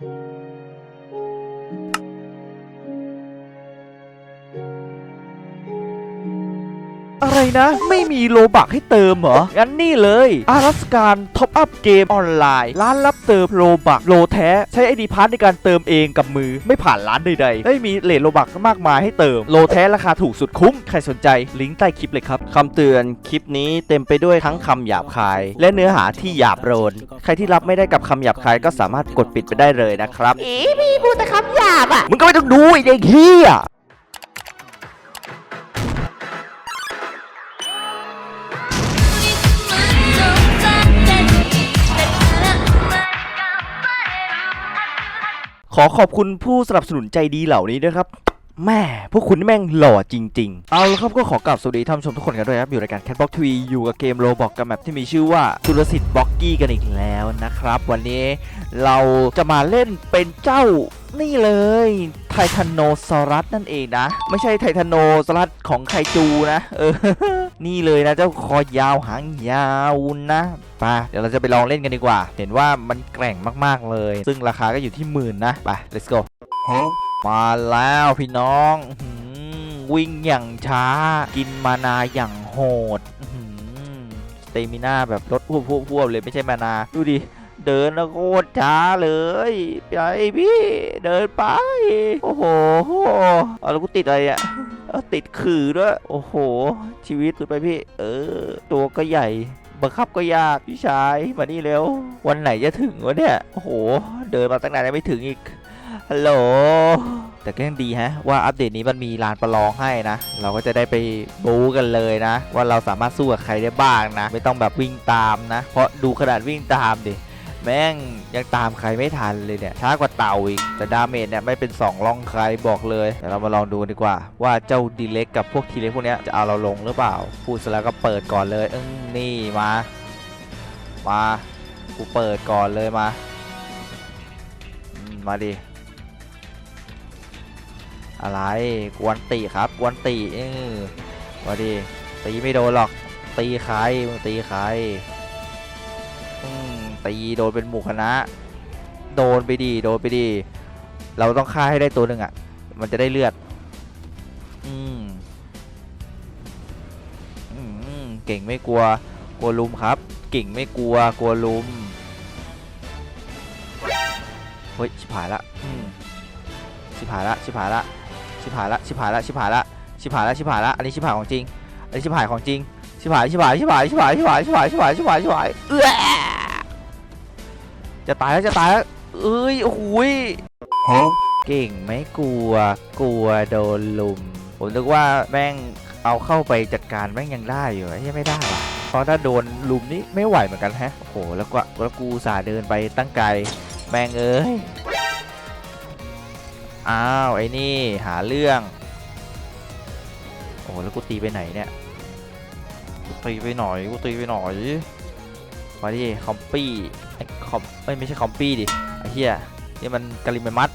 Thank you. อะไรนะ ไม่มีโลบักให้เติมเหรอ งั้นนี่เลยอารัสการท็อปอัพเกมออนไลน์ ร้านรับเติมโลบักโลแท้ ใช้ไอดีพาร์ในการเติมเองกับมือไม่ผ่านร้านใดๆได้มีเลทโลบักมากมายให้เติมโลแท้ราคาถูกสุดคุ้ม ใครสนใจลิงก์ใต้คลิปเลยครับคำเตือนคลิปนี้เต็มไปด้วยทั้งคำหยาบคาย และเนื้อหาที่หยาบโลนใครที่รับไม่ได้กับคำหยาบคายก็สามารถกดปิดไปได้เลยนะครับเอ๊ะพี่พูดแต่คำหยาบอะมึงก็ไม่ต้องดูไอ้เด็กเฮีย ขอขอบคุณผู้สนับสนุนใจดีเหล่านี้ด้วยครับแม่พวกคุณแม่งหล่อจริง ๆ เอาละครับก็ขอกราบสวัสดีท่านชมทุกคนกันด้วยครับ อยู่รายการ Catbox TV อยู่กับเกมโรบอกกับแมปที่มีชื่อว่าสุรสิทธิ์บ็อกกี้กันอีกแล้วนะครับ วันนี้เราจะมาเล่นเป็นเจ้านี่เลยไททานโนซอรัสนั่นเองนะ ไม่ใช่ไททานโนซอรัสของไคจูนะ เออ นี่เลยนะเจ้าคอยาวหางยาวนะไปเดี๋ยวเราจะไปลองเล่นกันดีกว่า เห็นว่ามันแกร่งมากๆเลย ซึ่งราคาก็อยู่ที่หมื่นนะไป let's go มาแล้วพี่น้องอื้อหือวิ่งอย่างช้า กินมานาอย่างโหดสเตมิน่าแบบลดพวบพวบพวบเลยไม่ใช่มานา ดูดิเดินแล้วโคตรช้าเลยไปพี่ เดินไป โอ้โหเอาแล้วกูติดอะไรอะเอา ติดขื่อด้วย โอ้โห ชีวิตสุดไปพี่ เออ ตัวก็ใหญ่บังคับก็ยากพี่ชายมานี่เร็ว วันไหนจะถึงวะเนี่ย โอ้โห เดินมาตั้งนานยังไม่ถึงอีก ฮัลโหล แต่ก็ยังดีฮะ ว่าอัปเดตนี้มันมีลานประลองให้นะ เราก็จะได้ไปบู๊กันเลยนะ ว่าเราสามารถสู้กับใครได้บ้างนะ ไม่ต้องแบบวิ่งตามนะ เพราะดูขนาดวิ่งตามดิ แม่งยังตามใครไม่ทันเลยเนี่ยช้ากว่าเต่าอีก แต่ดาเมจเนี่ยไม่เป็น 2 ล่องใครบอกเลยเดี๋ยวเรามาลองดูกันดีกว่า ว่าเจ้าดีเล็กกับพวกทีเล็กพวกเนี้ยจะเอาเราลงหรือเปล่า พูดเสร็จแล้วก็เปิดก่อนเลยอึ้งนี่มา มากูเปิดก่อนเลยมา มาดิอะไรกวนตีครับกวนตีเออมาดิตีไม่โดนหรอกตีใครมึงตีใคร ตีโดนเป็นหมู่คณะ โดนไปดีโดนไปดีเราต้องฆ่าให้ได้ตัวหนึ่งอะ มันจะได้เลือด อืมอืมเก่งไม่กลัว กลัวลุมครับ เก่งไม่กลัว กลัวลุม เฮ้ย ชิบหายละ อืมชิบหายละ ชิบหายละ ชิบหายละ ชิบหายละ ชิบหายละ ชิบหายละ ชิบหายละ อันนี้ชิบหายของจริง อันนี้ชิบหายของจริง ชิบหาย ชิบหาย ชิบหาย ชิบหาย ชิบหาย ชิบหาย ชิบหาย ชิบหาย ชิบหาย เอื้อ จะตายแล้วจะตายแล้วเอ้ยโอ้โหยเก่งไม่กลัว กลัวโดนลุม ผมนึกว่าแม่งเอาเข้าไปจัดการแม่งยังได้อยู่ไอ้เหี้ยังไม่ได้ว่ะเพราะถ้าโดนลุมนี่ไม่ไหวเหมือนกันแฮะโอ้โหแล้วก็แล้วกูอุตสาห์เดินไปตั้งไกลแม่งเอ้ยอ้าวไอ้นี่หาเรื่องโอ้แล้วกูตีไปไหนเนี่ยกูตีไปหน่อยกูตีไปหน่อยมาดิคอมปี้ไอ้ คอมไม่ไม่ใช่คอมปี้ดิไอ้เหี้ยนี่มันกาลิมมัด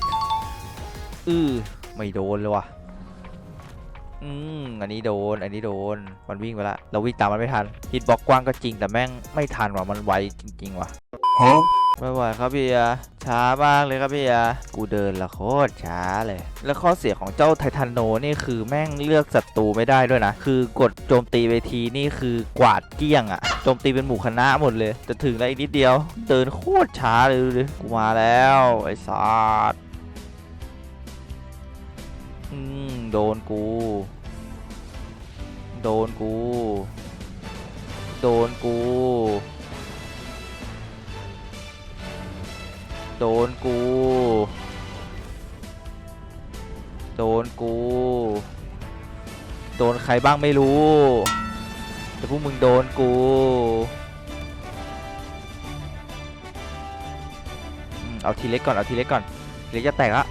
อือไม่โดนเลยว่ะอืมอันนี้โดน อันนี้โดน มันวิ่งไปละ เราวิ่งตามมันไม่ทันฮิตบล็อกกว้างก็จริงแต่แม่งไม่ทันว่ะ มันไวจริงๆว่ะ ไม่ไหวครับพี่อาช้ามากเลยครับพี่อากูเดินละโคตรช้าเลย แล้วข้อเสียของเจ้าไททันโนนี่คือแม่งเลือกศัตรูไม่ได้ด้วยนะ คือกดโจมตีไปทีนี่คือกวาดเกลี้ยงอะโจมตีเป็นหมู่คณะหมดเลยจะถึงแล้วอีกนิดเดียว เดินโคตรช้าเลยดูดิกูมาแล้วไอ้สัตว์อืมโดนกู โดนกู โดนกู โดนกู โดนกู โดนใครบ้างไม่รู้ แต่พวกมึงโดนกูเอาทีเล็กก่อน เอาทีเล็กก่อนทีเล็กจะแตกละ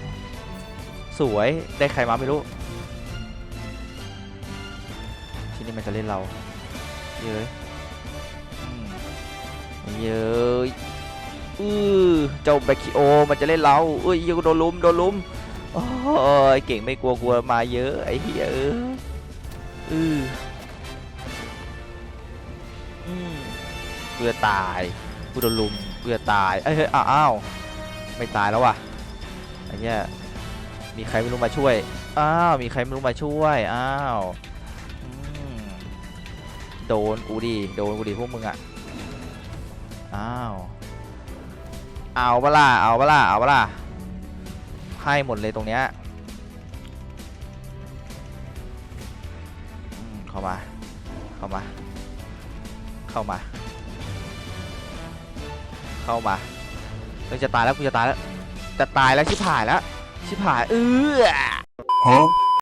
สวย ได้ใครมาไม่รู้ ที่นี่มันจะเล่นเรา เยอะเยอะ อือเจ้าแบคคิโอมันจะเล่นเราเอ้ยยังโดนลุมโดนลุมโอ้ยเก่งไม่กลัวกลัวมาเยอะไอ้เหี้ยเอออืออืมเพื่อตายกูโดนลุมเพื่อตายเอ้ยเฮ้ยอ้าวไม่ตายแล้วว่ะไอ้เหี้ยมีใครไม่รู้มาช่วยอ้าวมีใครไม่รู้มาช่วยอ้าวโดนกูดิโดนกูดิพวกมึงอะอ้าว เอาเปะล่าเอาเปะล่าเอาเปะล่าให้หมดเลยตรงเนี้ยเข้ามา เข้ามา เข้ามา เข้ามาเฮ้ยจะตายแล้วกูจะตายแล้ว จะตายแล้วชิบหายแล้ว ชิบหายเออ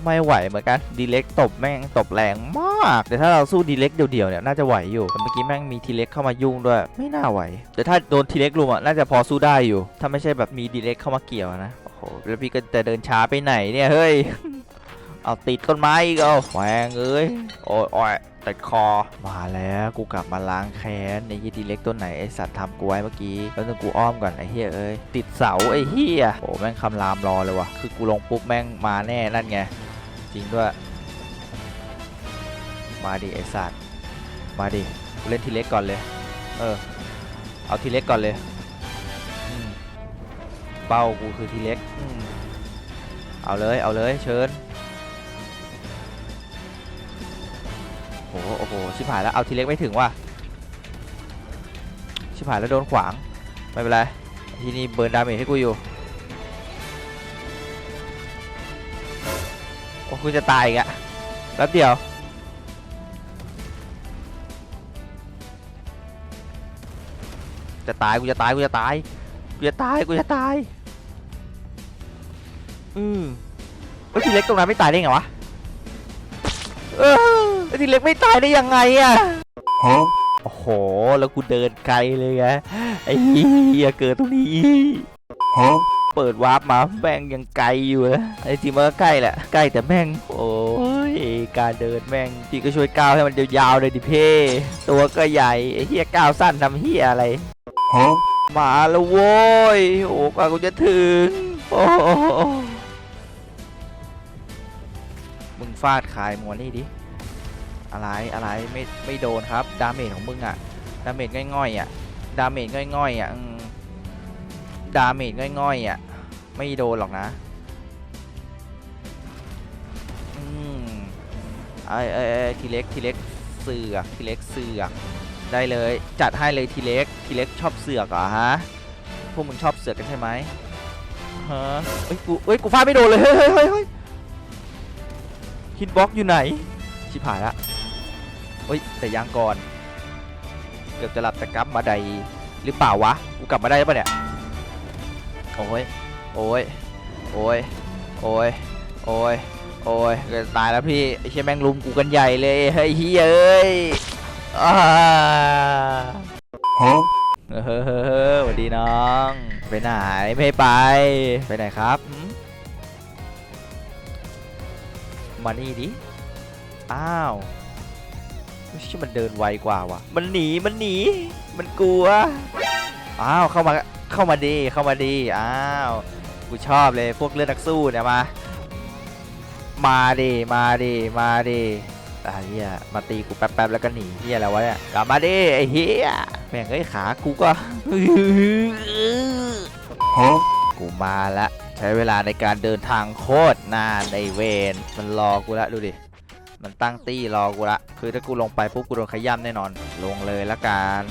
ไม่ไหวเหมือนกันดีเล็กตบแม่งตบแรงมากแต่ถ้าเราสู้ดีเล็กเดี่ยวๆเนี่ยน่าจะไหวอยู่แต่เมื่อกี้แม่งมีทีเล็กเข้ามายุ่งด้วย ไม่น่าไหว แต่ถ้าโดนทีเล็กลุมอะน่าจะพอสู้ได้อยู่ ถ้าไม่ใช่แบบมีดีเล็กเข้ามาเกี่ยวนะโอ้โหแล้วพี่ก็จะเดินช้าไปไหนเนี่ยเฮ้ยเอาติดต้นไม้อีกเอาแหวงเอ้ยโอ้ยโอ้ยติดคอมาแล้วกูกลับมาล้างแค้นในยี่ดีเล็กต้นไหนไอสัตว์ทำกูไว้เมื่อกี้แล้วนึงกูอ้อมก่อนไอเฮียเอ้ยติดเสาไอเฮียโอ้แม่งคำรามรอเลยวะคือกูลงปุ๊บแม่งมาแน่นั่นไง ริงด้วย มาดิไอสัตว์มาดิกูเล่นทีเล็กก่อนเลย เออ เอาทีเล็กก่อนเลย เป้ากูคือทีเล็ก เอาเลย เอาเลย เชิญโอ้โหโอ้โห ชิบหายแล้ว เอาทีเล็กไม่ถึงว่ะ ชิบหายแล้วโดนขวาง ไม่เป็นไร ที่นี่เบิร์นดาเมจให้กูอยู่ โอ้กูจะตายอีกอะแป๊บเดียว จะตายกูจะตายกูจะตายกูจะตายกูจะตายอืมแล้วทีเล็กตรงนั้นไม่ตายได้ไงวะเออแล้วทีเล็กไม่ตายได้ยังไงอะโอ้โห แล้วกูเดินไกลเลยไงไอ้เหี้ยเกิดตรงนี้อีก เปิดวาร์ปมาแม่งยังไกลอยู่นะไอ้จริงมันก็ใกล้แหละใกล้แต่แม่งโอ้ยการเดินแม่งพี่ก็ช่วยก้าวให้มันยาวๆเลยดิเพ่ตัวก็ใหญ่ไอ้เหี้ยก้าวสั้นทำเหี้ยอะไรมาแล้วโว้ยโอ้กว่ากูจะถึงโอ้โหมึงฟาดคายมัวนี่ดิอะไรอะไรไม่ไม่โดนครับ ดาเมจของมึงอะดาเมจง่อยๆอะดาเมจง่อยๆอะอืมดาเมจง่อยๆอะ ไม่โดนหรอกนะอืมไอ้ไอ้ไอ้ทีเล็กทีเล็กเสือกทีเล็กเสือกได้เลยจัดให้เลยทีเล็กทีเล็กชอบเสือกเหรอฮะพวกมึงชอบเสือกกันใช่ไหมฮะเอ้ยกูเอ้ยกูฟาดไม่โดนเลยเฮ้ยเฮ้ยเฮ้ยฮิตบ็อกอยู่ไหนชิบหายละเฮ้ยแต่ยังก่อนเกือบจะหลับแต่กลับมาใดหรือเปล่าวะกูกลับมาได้ปะเนี่ยโอ้ย โอ้ยโอ้ยโอ้ยโอ้ยโอ้ยเกือบตายแล้วพี่ไอ้เชี่ยแม่งลุมกูกันใหญ่เลยเฮ้ยเฮ้ยเอ้ยอ่าเฮ้อเฮ้อเฮ้อสวัสดีน้อง ไปไหนไม่ให้ไป ไปไหนครับหืมมานี่ดิ อ้าวชิมันเดินไวกว่าว่ะ มันหนี มันหนี มันกลัว อ้าว เข้ามา เข้ามาดี เข้ามาดี อ้าว กูชอบเลยพวกเลือดนักสู้เนี่ยมา มาดิมาดิมาดิอะเฮียมาตีกูแป๊บๆแล้วก็หนีเฮียอะไรวะเนี่ยกลับมาดิไอ้เฮียแม่งเอ้ขากูก็กูมาละใช้เวลาในการเดินทางโคตรนานในเวนมันรอกูละดูดิมันตั้งตี้รอกูละคือถ้ากูลงไปปุ๊บกูโดนขย้ำแน่นอน ลงเลยละกัน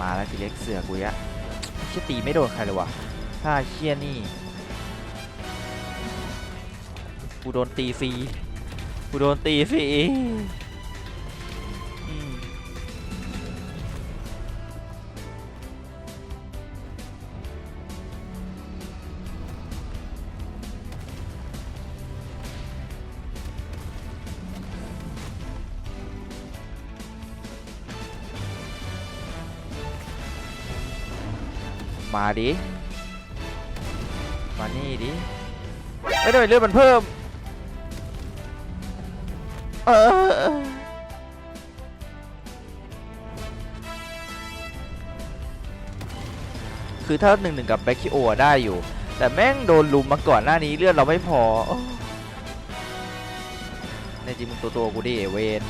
มาแล้วทีเล็กเสือกูยะเชี่ยตีไม่โดนใครเลยวะถ้าเชี่ยนี่กูโดนตีฟรีกูโดนตีฟรี มาดิ มานี่ดิไม่ได้เลือดมันเพิ่ม เออคือถ้าหนึ่งหนึ่งกับแบ็คคิโอได้อยู่ แต่แม่งโดนลุมมาก่อนหน้านี้เลือดเราไม่พอในจริงมึงตัวตัวกูดิเวน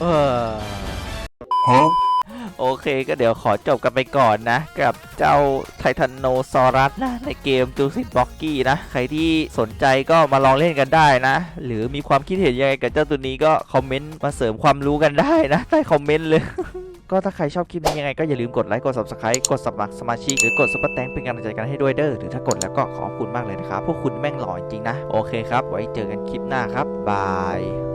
เออ โอเคก็เดี๋ยวขอจบกันไปก่อนนะ กับเจ้าไททันโนซอรัสนะ ในเกมจูซิ b บ็อกกี้นะ ใครที่สนใจก็มาลองเล่นกันได้นะ หรือมีความคิดเห็นยังไงกับเจ้าตัวนี้ก็คอมเมนต์มาเสริมความรู้กันได้นะ ใต้คอมเมนต์เลย ก็ถ้าใครชอบคลิปนี้ยังไงก็อย่าลืมกดไลค์กด subscribe กดสมัครสมาชิกหรือกดซุปเปอร์แตงเป็นกำลังใจกันให้ด้วยเด้อหรือถ้ากดแล้วก็ขอบคุณมากเลยนะครับพวกคุณแม่งหล่อจริงนะ โอเคครับ ไว้เจอกันคลิปหน้าครับบาย